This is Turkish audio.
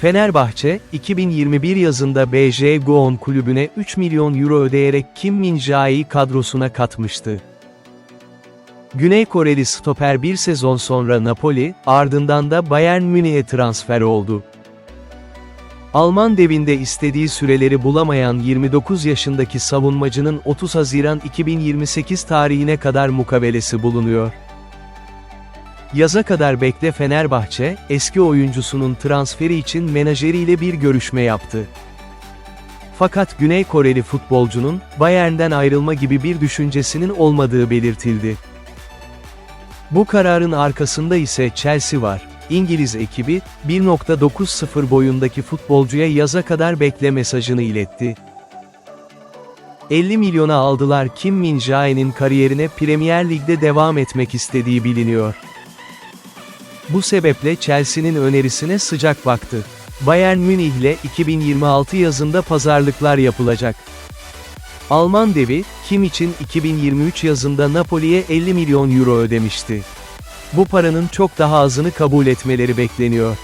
Fenerbahçe, 2021 yazında BJ Goon kulübüne 3 milyon euro ödeyerek Kim Min Jae'yi kadrosuna katmıştı. Güney Koreli stoper bir sezon sonra Napoli, ardından da Bayern Münih'e transfer oldu. Alman devinde istediği süreleri bulamayan 29 yaşındaki savunmacının 30 Haziran 2028 tarihine kadar mukavelesi bulunuyor. Yaza kadar bekle Fenerbahçe, eski oyuncusunun transferi için menajeriyle bir görüşme yaptı. Fakat Güney Koreli futbolcunun, Bayern'den ayrılma gibi bir düşüncesinin olmadığı belirtildi. Bu kararın arkasında ise Chelsea var. İngiliz ekibi, 1.90 boyundaki futbolcuya yaza kadar bekle mesajını iletti. 50 milyona aldılar Kim Min Jae'nin kariyerine Premier Lig'de devam etmek istediği biliniyor. Bu sebeple Chelsea'nin önerisine sıcak baktı. Bayern Münih ile 2026 yazında pazarlıklar yapılacak. Alman devi, Kim için 2023 yazında Napoli'ye 50 milyon euro ödemişti. Bu paranın çok daha azını kabul etmeleri bekleniyor.